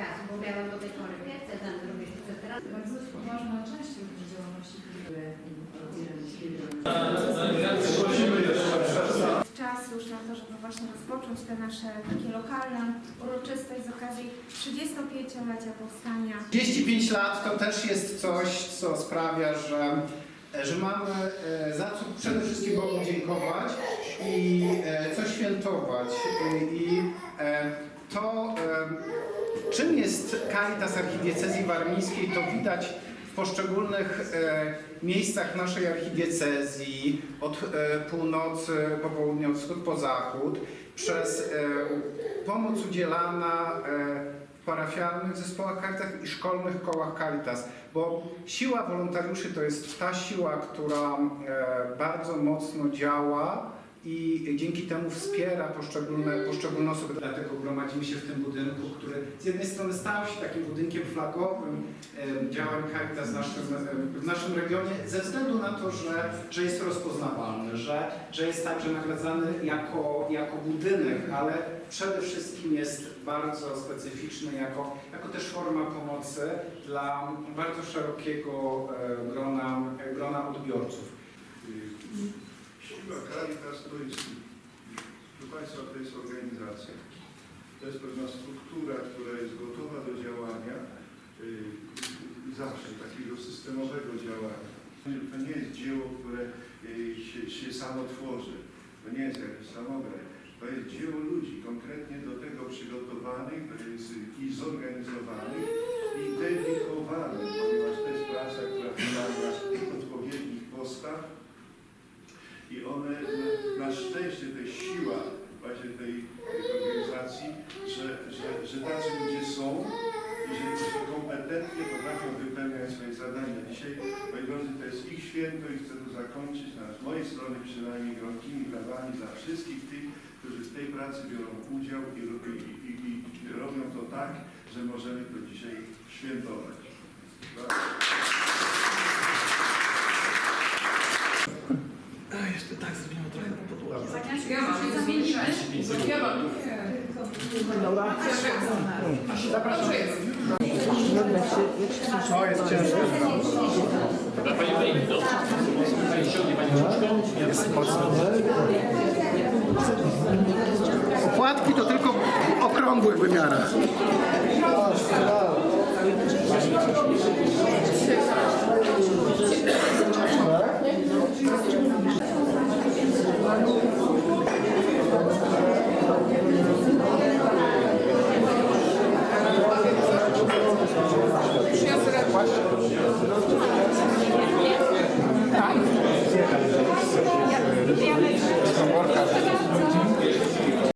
czasu, bo miałam do tej pory wiedzę, tam drugie chcę teraz. Bardzo poważna część również działalności czas już na to, żeby właśnie rozpocząć te nasze takie lokalne uroczystość z okazji 35-lecia powstania. 35 lat to też jest coś, co sprawia, że, że mamy e, za co przede wszystkim Bogu dziękować i e, co świętować. I, e, to, czym jest Caritas Archidiecezji Warmińskiej, to widać w poszczególnych e, miejscach naszej archidiecezji, od e, północy po południe, od wschód po zachód, przez e, pomoc udzielana e, w parafialnych zespołach Caritas i szkolnych kołach Caritas, bo siła wolontariuszy to jest ta siła, która e, bardzo mocno działa i dzięki temu wspiera poszczególne, poszczególne osoby. Dlatego gromadzimy się w tym budynku, który z jednej strony stał się takim budynkiem flagowym działań Caritas w naszym, w naszym regionie ze względu na to, że, że jest rozpoznawalny, że, że jest także nagradzany jako, jako budynek, ale przede wszystkim jest bardzo specyficzny jako, jako też forma pomocy dla bardzo szerokiego e, grona, e, grona odbiorców. Siła Caritas jest, proszę Państwa, to jest organizacja. To jest pewna struktura, która jest gotowa do działania yy, zawsze, takiego systemowego działania. To nie jest dzieło, które yy, się, się samo tworzy. To nie jest jakiś samograj. To jest dzieło ludzi, konkretnie do tego przygotowanych to jest, i zorganizowanych i dedykowanych, ponieważ to jest praca, która wymaga odpowiednich postaw, i one, na szczęście, to jest siła właśnie tej, tej organizacji, że, że, że tacy ludzie są i że, że kompetentnie potrafią wypełniać swoje zadania. Dzisiaj, moi drodzy, to jest ich święto i chcę to zakończyć na z mojej strony przynajmniej gromkimi brawami dla wszystkich tych, którzy w tej pracy biorą udział i, i, i, i robią to tak, że możemy to dzisiaj świętować. Brawo. Jeszcze tak zrobimy trochę na się. Dobrze jest. Pani? Pani mocno. Opłatki to tylko w okrągłych wymiarach.